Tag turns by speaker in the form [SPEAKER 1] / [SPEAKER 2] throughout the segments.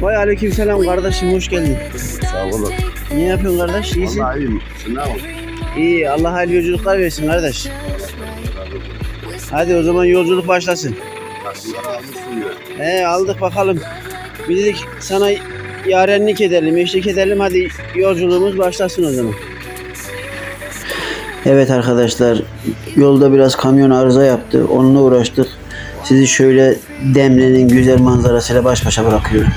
[SPEAKER 1] Vay aleyküm selam kardeşim hoş geldin.
[SPEAKER 2] Sağ olun.
[SPEAKER 1] Ne yapıyorsun kardeş? İyisin.
[SPEAKER 2] Vallahi iyiyim. Sen ne yapıyorsun?
[SPEAKER 1] İyi Allah hayırlı yolculuklar versin kardeş. Hadi o zaman yolculuk başlasın. He aldık bakalım. Bir dedik sana yarenlik edelim, eşlik edelim. Hadi yolculuğumuz başlasın o zaman. Evet arkadaşlar, yolda biraz kamyon arıza yaptı. Onunla uğraştık. Sizi şöyle Demre'nin güzel manzarasıyla baş başa bırakıyorum.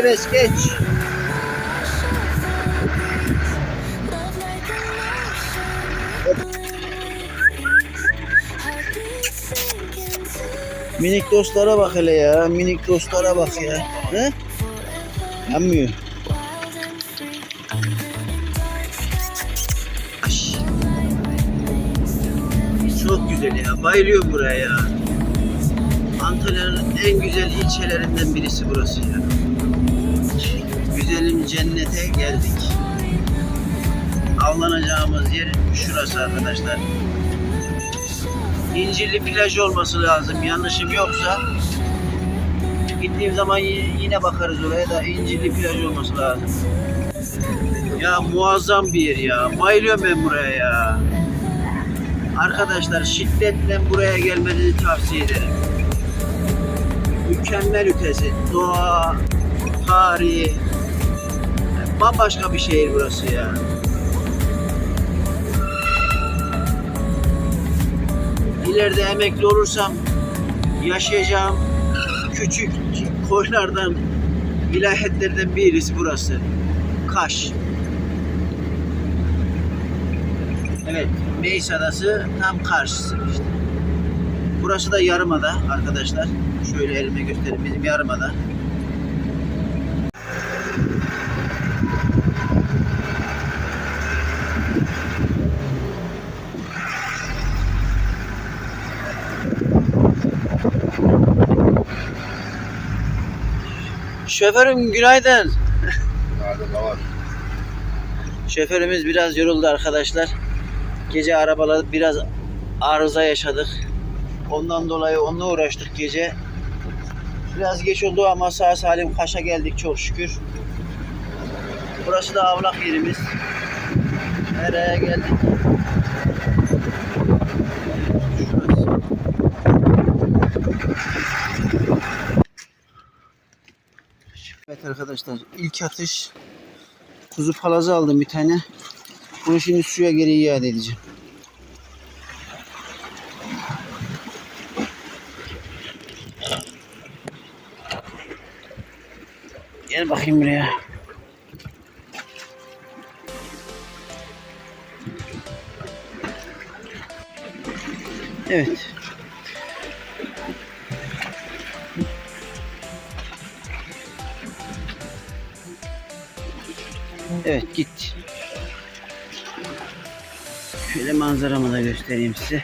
[SPEAKER 1] Serbest geç. Minik dostlara bak hele ya. Minik dostlara bak ya. He? Yanmıyor. Çok güzel ya. Bayılıyorum buraya ya. Antalya'nın en güzel ilçelerinden birisi burası ya. Cennete geldik. Avlanacağımız yer şurası arkadaşlar. İncirli plaj olması lazım. Yanlışım yoksa gittiğim zaman yine bakarız oraya da İncirli plaj olması lazım. Ya muazzam bir yer ya. Bayılıyorum ben buraya ya. Arkadaşlar şiddetle buraya gelmenizi tavsiye ederim. Mükemmel ötesi. Doğa, tarihi. Bambaşka bir şehir burası ya. İleride emekli olursam yaşayacağım küçük koylardan, vilayetlerden birisi burası. Kaş. Evet, Meis Adası tam karşısı işte. Burası da Yarımada arkadaşlar. Şöyle elime göstereyim bizim Yarımada. Şoförüm günaydın.
[SPEAKER 2] Da var.
[SPEAKER 1] Şoförümüz biraz yoruldu arkadaşlar. Gece arabalar biraz arıza yaşadık. Ondan dolayı onunla uğraştık gece. Biraz geç oldu ama sağ salim Kaş'a geldik çok şükür. Burası da avlak yerimiz. Nereye geldik? Şurası. Evet arkadaşlar ilk atış kuzu palazı aldım bir tane. Bunu şimdi suya geri iade edeceğim. Gel bakayım buraya. Evet. Evet git. Şöyle manzaramı da göstereyim size.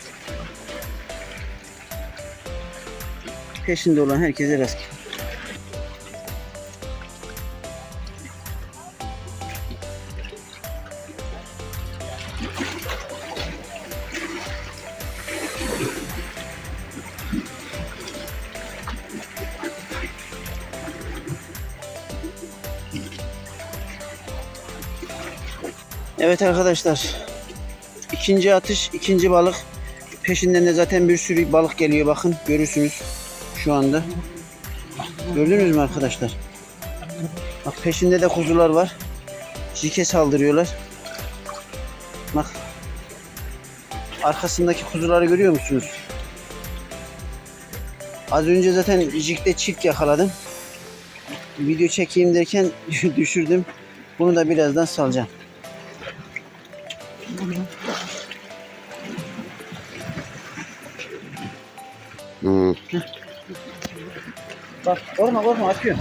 [SPEAKER 1] Peşinde olan herkese rastgele. Evet arkadaşlar. İkinci atış, ikinci balık. Peşinden de zaten bir sürü balık geliyor bakın. Görürsünüz şu anda. Gördünüz mü arkadaşlar? Bak peşinde de kuzular var. Jike saldırıyorlar. Bak. Arkasındaki kuzuları görüyor musunuz? Az önce zaten jikte çift yakaladım. Video çekeyim derken düşürdüm. Bunu da birazdan salacağım.
[SPEAKER 2] Hı.
[SPEAKER 1] Bak korkma korkma atıyor.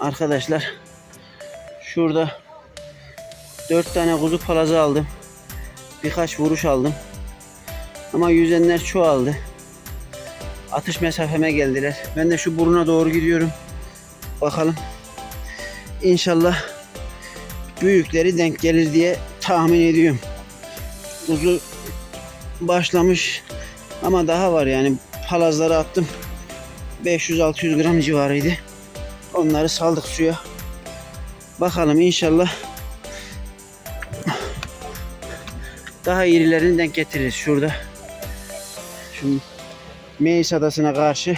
[SPEAKER 1] Arkadaşlar şurada dört tane kuzu palazı aldım. Birkaç vuruş aldım. Ama yüzenler çoğaldı. Atış mesafeme geldiler. Ben de şu buruna doğru gidiyorum. Bakalım. İnşallah büyükleri denk gelir diye tahmin ediyorum. Kuzu başlamış ama daha var yani palazları attım. 500-600 gram civarıydı. Onları saldık suya. Bakalım inşallah daha irilerini denk getiririz şurada. Şu Meis Adası'na karşı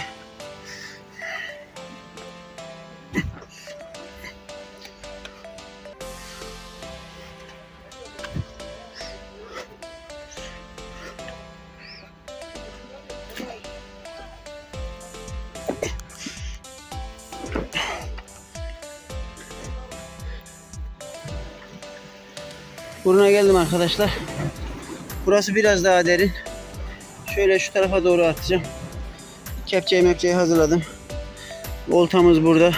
[SPEAKER 1] Buruna geldim arkadaşlar. Burası biraz daha derin. Şöyle şu tarafa doğru atacağım. Kepçeyi mepçeyi hazırladım. Voltamız burada.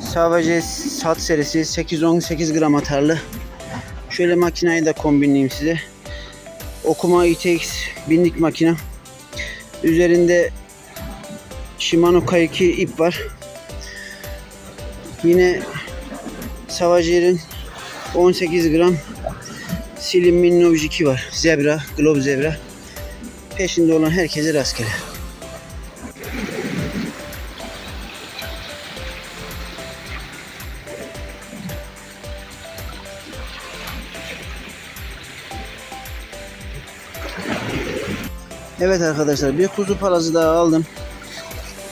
[SPEAKER 1] Savage sat serisi 8-18 gram atarlı. Şöyle makinayı da kombinleyeyim size. Okuma ITX binlik makine. Üzerinde Shimano K2 ip var. Yine Savage'nin 18 gram Slim Minnow 2 var. Zebra, Globe Zebra. Peşinde olan herkese rastgele. Evet arkadaşlar bir kuzu palazı daha aldım.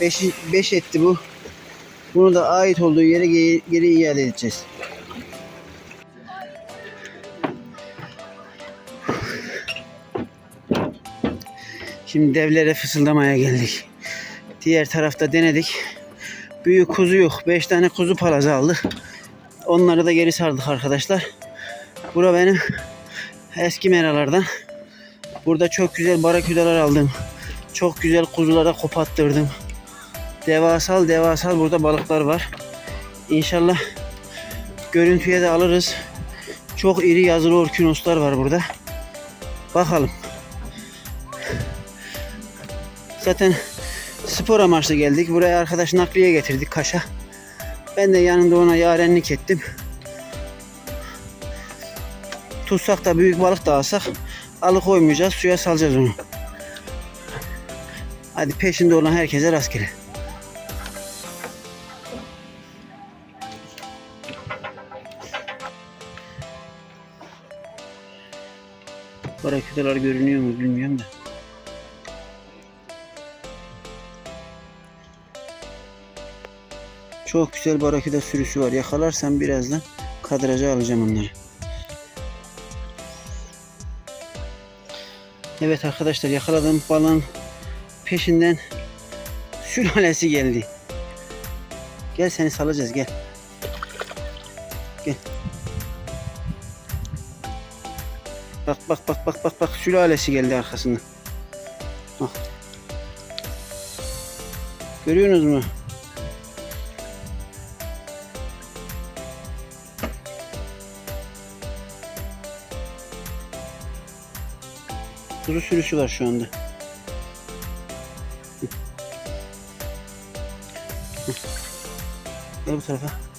[SPEAKER 1] 5 5 etti bu. Bunu da ait olduğu yere geri, geri iade edeceğiz. Şimdi devlere fısıldamaya geldik. Diğer tarafta denedik. Büyük kuzu yok. 5 tane kuzu palazı aldık. Onları da geri sardık arkadaşlar. Bura benim eski meralardan. Burada çok güzel baraküdalar aldım. Çok güzel kuzulara kopattırdım. Devasal devasal burada balıklar var. İnşallah görüntüye de alırız. Çok iri yazılı orkinoslar var burada. Bakalım. Zaten spor amaçlı geldik. Buraya arkadaş nakliye getirdik Kaş'a. Ben de yanında ona yarenlik ettim. Tutsak da büyük balık da alsak alıkoymayacağız. Suya salacağız onu. Hadi peşinde olan herkese rastgele. Baraküdalar görünüyor mu bilmiyorum da. Çok güzel baraküda sürüsü var. Yakalarsam birazdan kadraja alacağım onları. Evet arkadaşlar yakaladığım balığın peşinden sülalesi geldi. Gel seni salacağız gel. Gel. Bak bak bak bak bak bak sülalesi geldi arkasından. Bak. Görüyorsunuz mu? Kuzu sürüsü var şu anda. Gel bu tarafa.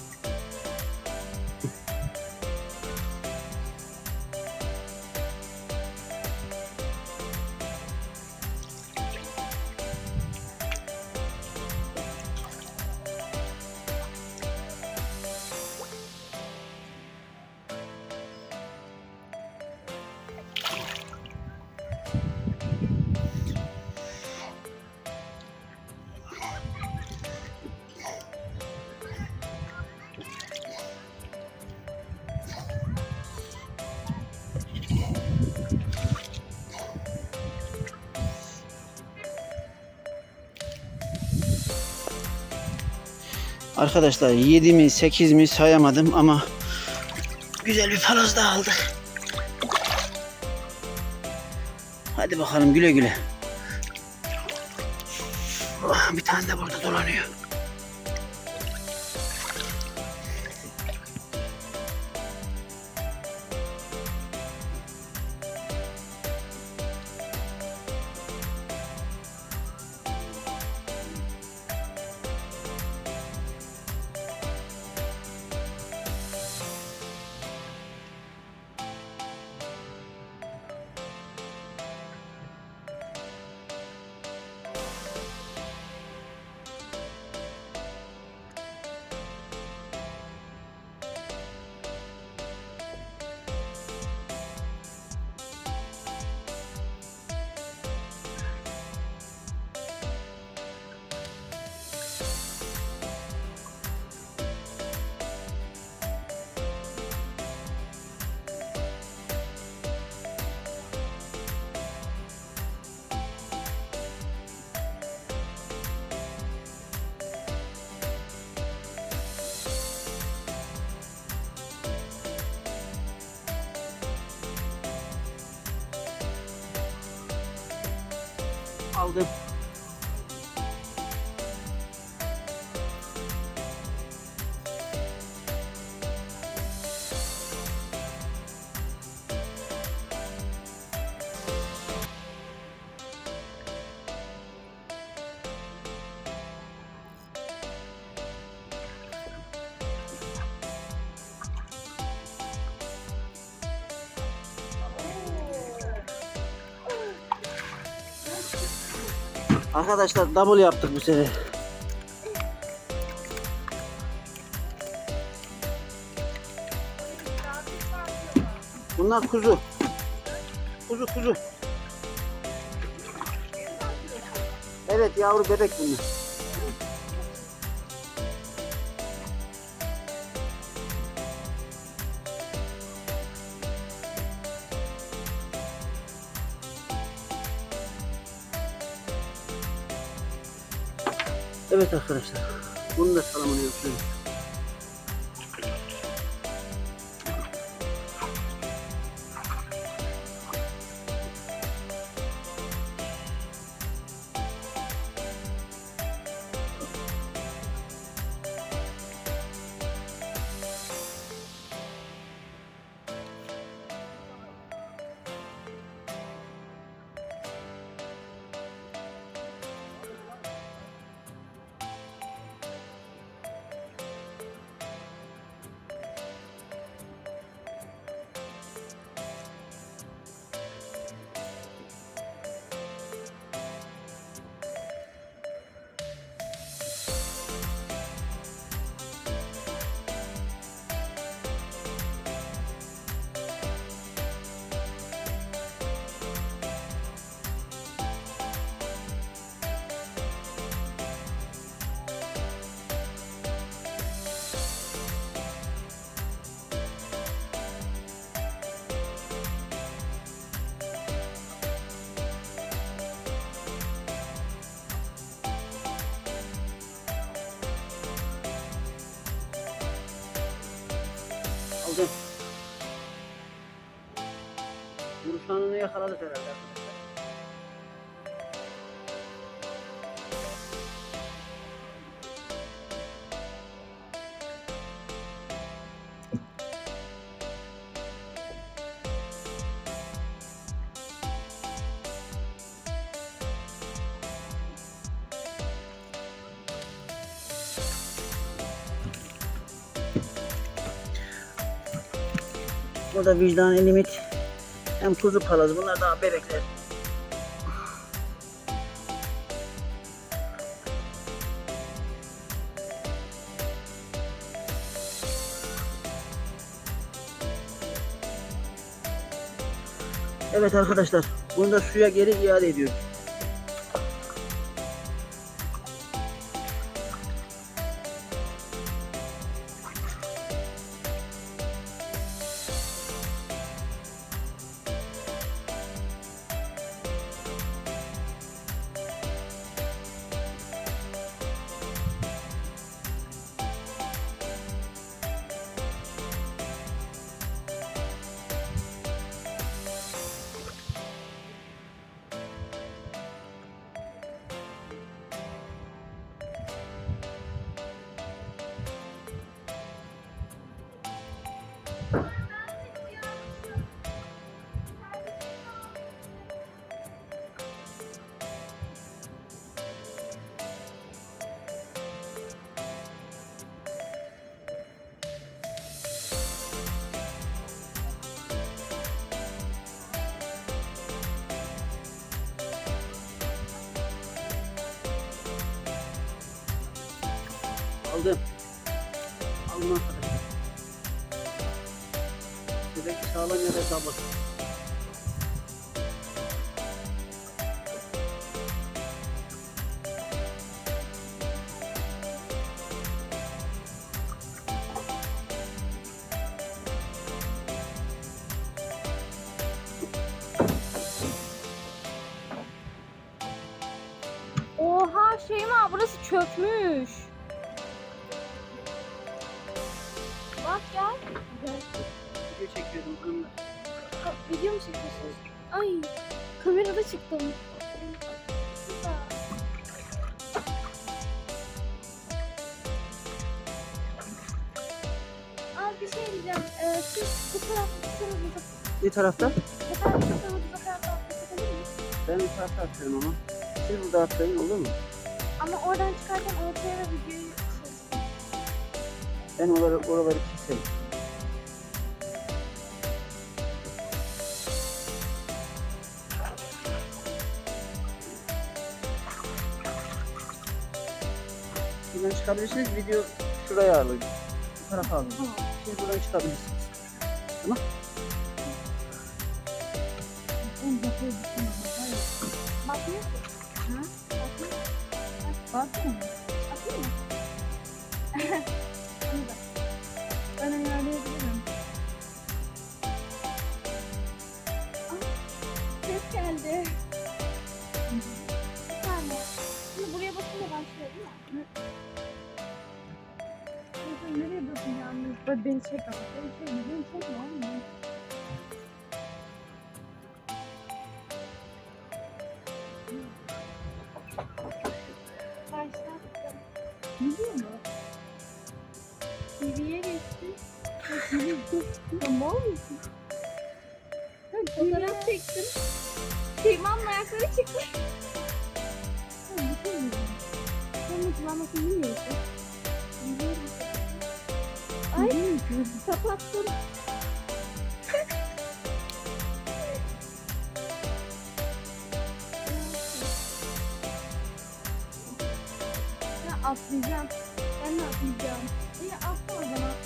[SPEAKER 1] Arkadaşlar 7 mi 8 mi sayamadım ama güzel bir palaz da aldık. Hadi bakalım güle güle. Oh. Bir tane de burada dolanıyor. Aldım. Arkadaşlar double yaptık bu sefer. Bunlar kuzu. Kuzu kuzu. Evet yavru bebek bunlar. Da salamını yapıyorum. Yakaladık herhalde. Burada vicdan limit. Hem kuzu palaz. Bunlar daha bebekler. Evet arkadaşlar. Bunu da suya geri iade ediyoruz. Sağlam da sabır.
[SPEAKER 3] Oha Şeyma burası çökmüş. Bak gel.
[SPEAKER 1] Video çekiyordum kızımla.
[SPEAKER 3] Ha, Video mu çekiyorsun? Ay kamerada çıktım. Abi bir şey diyeceğim. Ee, siz bu tarafta tutsanız
[SPEAKER 1] Bir tarafta?
[SPEAKER 3] bu tarafta tutsanız bu tarafta atlatabilir miyiz?
[SPEAKER 1] Ben bir tarafta atıyorum ama. Siz burada atlayın olur mu?
[SPEAKER 3] Ama oradan çıkarken ortaya ve videoyu
[SPEAKER 1] Ben oraları, oraları keserim. Buradan çıkabilirsiniz. Video şuraya alın. Bu tarafa alın.
[SPEAKER 3] Tamam.
[SPEAKER 1] Siz buradan çıkabilirsiniz.
[SPEAKER 3] Bakmıyor ki. Ha? Bakmıyor. Bakmıyor mu? Bakmıyor mu? İyi bak. Ben ayarlayabilirim. Ah, Ses geldi. Bak beni çek. Beni çek. Beni çek. Ben atlayacağım. Ben de atlayacağım. İyi atla o zaman.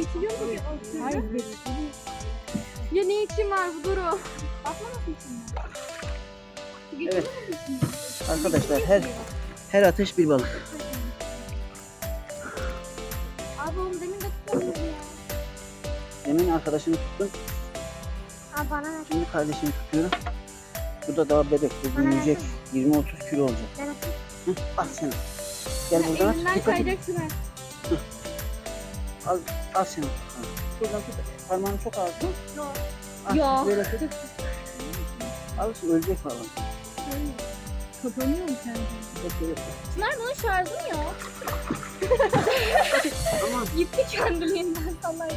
[SPEAKER 3] Geçiriyor mu? Hayır, Ya ne için var bu duru? Bakmamasın şimdi.
[SPEAKER 1] Evet. Arkadaşlar her her atış bir balık.
[SPEAKER 3] Abi oğlum demin de tutmadın ya.
[SPEAKER 1] Demin arkadaşını tuttum.
[SPEAKER 3] Abi bana ver.
[SPEAKER 1] Şimdi kardeşimi tutuyorum. Bu da daha bebek. Bu büyüyecek.
[SPEAKER 3] versene.
[SPEAKER 1] 20-30 kilo olacak.
[SPEAKER 3] Ben atayım.
[SPEAKER 1] Hı, al sen. Gel buradan at.
[SPEAKER 3] Elimden kayacaksın ha.
[SPEAKER 1] Al sen. Al. Şuradan tut. Parmağını çok tut.
[SPEAKER 3] Yok. Yok.
[SPEAKER 1] Böyle tut. Al ölecek falan.
[SPEAKER 3] Kapanıyor mu sence?
[SPEAKER 1] Bekle bekle.
[SPEAKER 3] Çınar bunun şarjı mı yok? Gitti kendiliğinden sallar.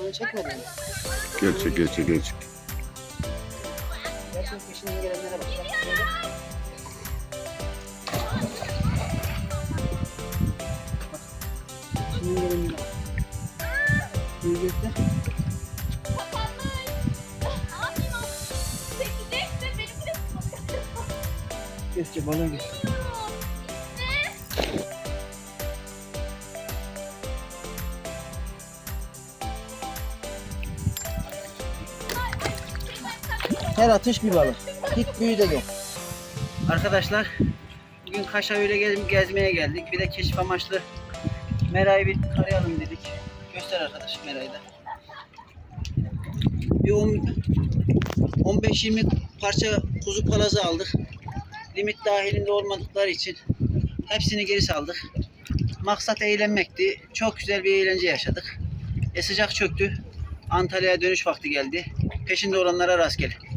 [SPEAKER 1] Kuşağını çekmedin mi?
[SPEAKER 2] Gerçek gerçek gerçek.
[SPEAKER 1] Gerçekten peşinden gelenlere bak. Peşinden gelenlere bak. Büyüyecekler. Göster balığı göster. Her atış bir balık. Hiç büyü de yok. Arkadaşlar bugün Kaş'a öyle gez- gezmeye geldik. Bir de keşif amaçlı Meray'ı bir tarayalım dedik. Göster arkadaş Meray'ı da. Bir on- 15-20 parça kuzu palazı aldık. Limit dahilinde olmadıkları için hepsini geri saldık. Maksat eğlenmekti. Çok güzel bir eğlence yaşadık. E sıcak çöktü. Antalya'ya dönüş vakti geldi. Peşinde olanlara rastgele.